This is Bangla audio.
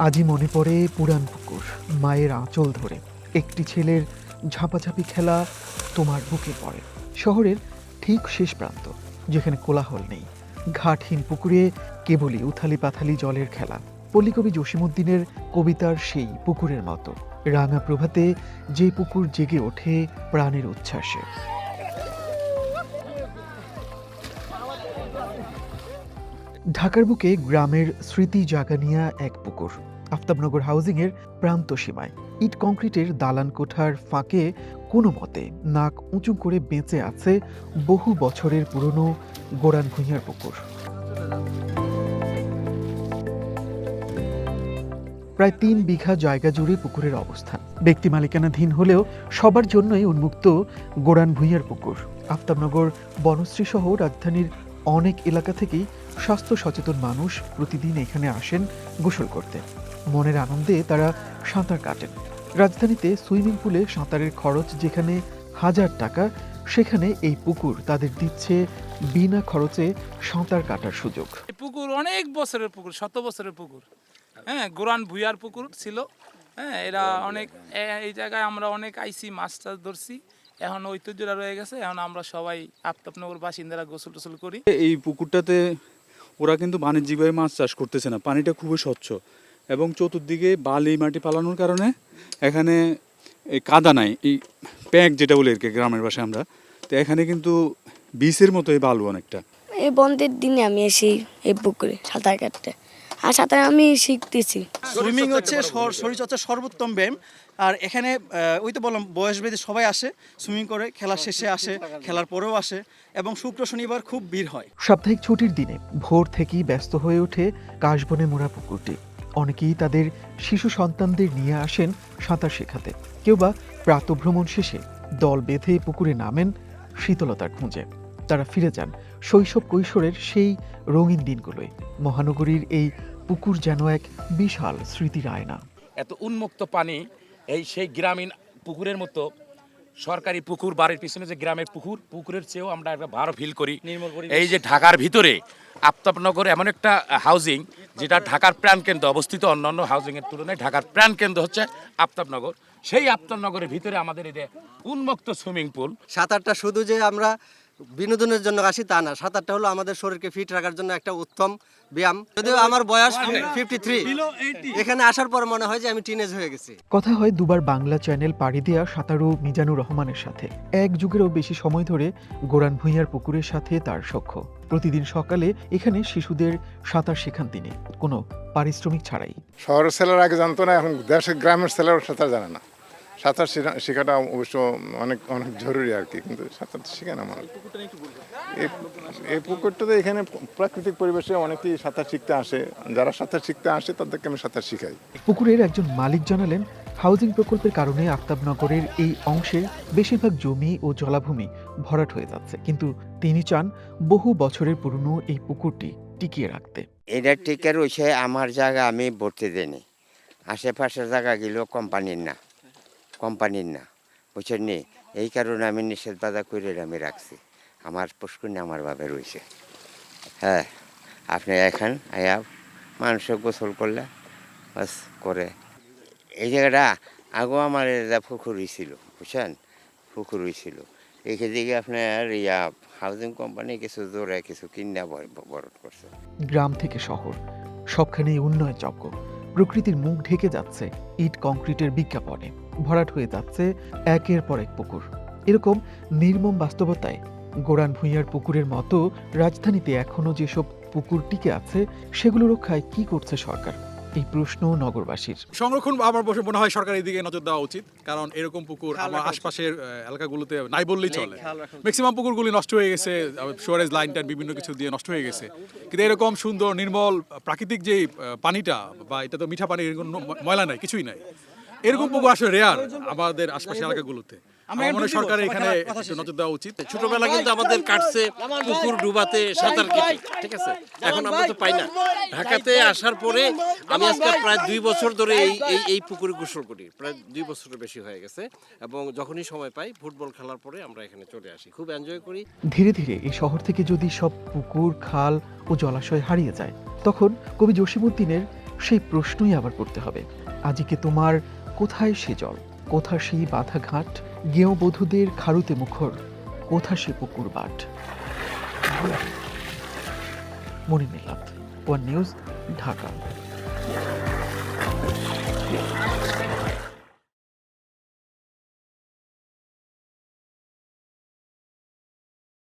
আজই মনে পড়ে পুরান পুকুর, মায়ের আঁচল ধরে। একটি ছেলের ঝাঁপাঝাঁপি খেলা তোমার বুকে পড়ে। শহরের ঠিক শেষ প্রান্ত, যেখানে কোলাহল নেই। ঘাটহীন পুকুরে কেবলই উথালি পাথালি জলের খেলা। পল্লীকবি জসিমুদ্দিনের কবিতার সেই পুকুরের মতো। রাঙা প্রভাতে যে পুকুর জেগে ওঠে প্রাণের উচ্ছ্বাসে। ঢাকার বুকে গ্রামের স্মৃতি জাগানিয়া এক পুকুর। আফতাবনগর হাউজিংয়ের প্রান্ত সীমায়। ইট কংক্রিটের দালান কোঠার ফাঁকে কোনো মতে নাক উঁচু করে বেঁচে আছে বহু বছরের পুরনো গোড়ান ভুঁইয়ার পুকুর। প্রায় তিন বিঘা জায়গা জুড়ে পুকুরের অবস্থান। ব্যক্তি মালিকানাধীন হলেও সবার জন্যই উন্মুক্ত গোড়ান ভুঁইয়ার পুকুর। আফতাবনগর বনশ্রী সহ রাজধানীর অনেক এলাকা থেকেই স্বাস্থ্য সচেতন মানুষ প্রতিদিন এখানে আসেন গোসল করতে। মনের আনন্দে তারা সাঁতার কাটেন। রাজধানীতে সুইমিং পুলে সাঁতারের খরচ যেখানে হাজার টাকা সেখানে এই পুকুর তাদের দিচ্ছে বিনা খরচে সাঁতার কাটার সুযোগ। পুকুর অনেক বছরের পুকুর শত বছরের পুকুর। হ্যাঁ গোরান ভুইয়ার পুকুর ছিল। হ্যাঁ এরা অনেক এই জায়গায় আমরা অনেক আইসি মাছ টাছ ধরছি। এখন ঐতিহ্যটা রয়ে গেছে। এখন আমরা সবাই আফতাবনগর বাসিন্দারা গোসল টোসল করি। এই পুকুরটাতে ওরা কিন্তু বাণিজ্যিকভাবে মাছ চাষ করতেছে না। পানিটা খুবই স্বচ্ছ। এবং চতুর্দিকে বালি মাটি পালানোর কারণে এখানে এই কাদা নাই এই প্যাক যেটা বলি আর কি গ্রামের ভাষায় আমরা তো এখানে কিন্তু বিষের মতো এই বালু অনেকটা। এই বন্ধের দিনে আমি এসি এই পুকুরে সাঁতার কাটতে। আর সাঁতার আমি শিখতেছি। সুইমিং হচ্ছে শর- শরীরচর্চার সর্বোত্তম ব্যায়াম। আর এখানে ওই তো বললাম বয়স ভেদে সবাই আসে সুইমিং করে খেলার শেষে আসে খেলার পরেও আসে এবং শুক্র শনিবার খুব ভিড় হয়। সাপ্তাহিক ছুটির দিনে ভোর থেকেই ব্যস্ত হয়ে ওঠে কাশবনে মোড়া পুকুরটি। অনেকেই তাদের শিশু সন্তানদের নিয়ে আসেন সাঁতার শেখাতে। কেউ বা প্রাতভ্রমণ শেষে দল বেঁধে পুকুরে নামেন শীতলতার খুঁজে। তারা ফিরে যান শৈশব কৈশোরের সেই রঙিন দিনগুলোয়। মহানগরীর এই পুকুর যেন এক বিশাল স্মৃতির আয়না। এত উন্মুক্ত পানি এই সেই গ্রামীণ পুকুরের মতো সরকারি পুকুর বাড়ির পিছনে যে গ্রামের পুকুর পুকুরের চেয়েও আমরা একটা ভালো ফিল করি। এই যে ঢাকার ভিতরে আফতাবনগর এমন একটা হাউজিং যেটা ঢাকার প্রাণকেন্দ্র অবস্থিত, অন্যান্য হাউজিংয়ের তুলনায় ঢাকার প্রাণকেন্দ্র হচ্ছে আফতাবনগর। সেই আফতাবনগরের ভিতরে আমাদের এই উন্মুক্ত সুইমিং পুল সাঁতারটা শুধু যে আমরা বিনোদনের জন্য আসি তা না। সাঁতারটা হলো আমাদের শরীরকে ফিট রাখার জন্য একটা উত্তম ব্যায়াম। যদিও আমার বয়স ফিফটি থ্রি এখানে আসার পর মনে হয় যে আমি টিনেজ হয়ে গেছি। কথা হয় দুবার বাংলা চ্যানেল পাড়ি দেয়া সাঁতারু মিজানুর রহমানের সাথে। এক যুগেরও বেশি সময় ধরে গোরান ভুঁইয়ার পুকুরের সাথে তার সখ্য। প্রতিদিন সকালে এখানে শিশুদের সাঁতার শেখান তিনি। কোনো পারিশ্রমিক ছাড়াই। শহরের ছেলেরা আগে জানতো না এখন দেশের গ্রামের ছেলেরা সাঁতার জানে না। সাঁতার শেখা- শেখাটা অবশ্য অনেক অনেক জরুরি আর কি কিন্তু সাঁতার শিখে না মানুষ। এই- এই পুকুরটাতে এখানে প্রাকৃতিক পরিবেশে অনেকেই সাঁতার শিখতে আসে। যারা সাঁতার শিখতে আসে তাদেরকে আমি সাঁতার শিখাই। পুকুরের একজন মালিক জানালেন হাউজিং প্রকল্পের কারণে আফতাবনগরের এই অংশে বেশিরভাগ জমি ও জলাভূমি ভরাট হয়ে যাচ্ছে। কিন্তু তিনি চান বহু বছরের পুরনো এই পুকুরটি টিকিয়ে রাখতে। এটা টিকে রয়েছে আমার জায়গা আমি ভর্তি দিইনি। আশেপাশের জায়গাগুলো কোম্পানির না। কোম্পানির না, বুঝছেন নি? এই কারণে আমি নিষেধ বাধা করে আমি রাখছি। আমার পুষ্কুনি আমার ভাবে রয়েছে হ্যাঁ আপনি এখন আয়া মানুষের গোসল করলে, বাস করে। এই জায়গাটা আগেও আমার এটা পুকুর হয়েছিল বুঝছেন? পুকুর হয়েছিল আপনার ইয়া হাউজিং কোম্পানি কিছু জোরে কিছু কিনা বরট করছে। গ্রাম থেকে শহর, সবখানেই উন্নয়ন যজ্ঞ প্রকৃতির মুখ ঢেকে যাচ্ছে, ইট কংক্রিটের বিজ্ঞাপনে। ভরাট হয়ে যাচ্ছে একের পর এক পুকুর। এরকম নির্মম বাস্তবতায় গোড়ান ভুঁইয়ার পুকুরের মতো রাজধানীতে এখনও যেসব পুকুর টিকে আছে, সেগুলো রক্ষায় কি করছে সরকার? এই প্রশ্ন নগরবাসীর। সংরক্ষণ আমার বসে মনে হয় সরকার এদিকে নজর দেওয়া উচিত কারণ এরকম পুকুর আমার আশপাশের এলাকাগুলোতে নাই বললেই চলে। ম্যাক্সিমাম পুকুরগুলি নষ্ট হয়ে গেছে সোয়ারেজ লাইন টাইন বিভিন্ন কিছু দিয়ে নষ্ট হয়ে গেছে। কিন্তু এরকম সুন্দর নির্মল প্রাকৃতিক যে পানিটা বা এটা তো মিঠা পানি ময়লা নাই কিছুই নাই। এরকম পুকুর আসলে রেয়ার আমাদের আশপাশের এলাকাগুলোতে। আমার মনে সরকারের এখানে একটু নজর দেওয়া উচিত। ছোটবেলা কিন্তু আমাদের কাটছে পুকুর ডুবাতে সাঁতার কেটে ঠিক আছে? এখন আমরা তো পাই না। ঢাকাতে আসার পরে আমি আজকে প্রায় দুই বছর ধরে এই এই এই পুকুরে গোসল করি। প্রায় দুই বছরের বেশি হয়ে গেছে। এবং যখনই সময় পাই ফুটবল খেলার পরে আমরা এখানে চলে আসি। খুব এনজয় করি। ধীরে ধীরে এই শহর থেকে যদি সব পুকুর খাল ও জলাশয় হারিয়ে যায় তখন কবি জসিমুদ্দিনের সেই প্রশ্নই আবার করতে হবে। আজকে তোমার কোথায় সে জল? কোথা সেই বাধা ঘাট গেঁও বধুদের খারুতে মুখর। কোথা সে পুকুর বাট? মনে নিলাম ওয়ান নিউজ, ঢাকা।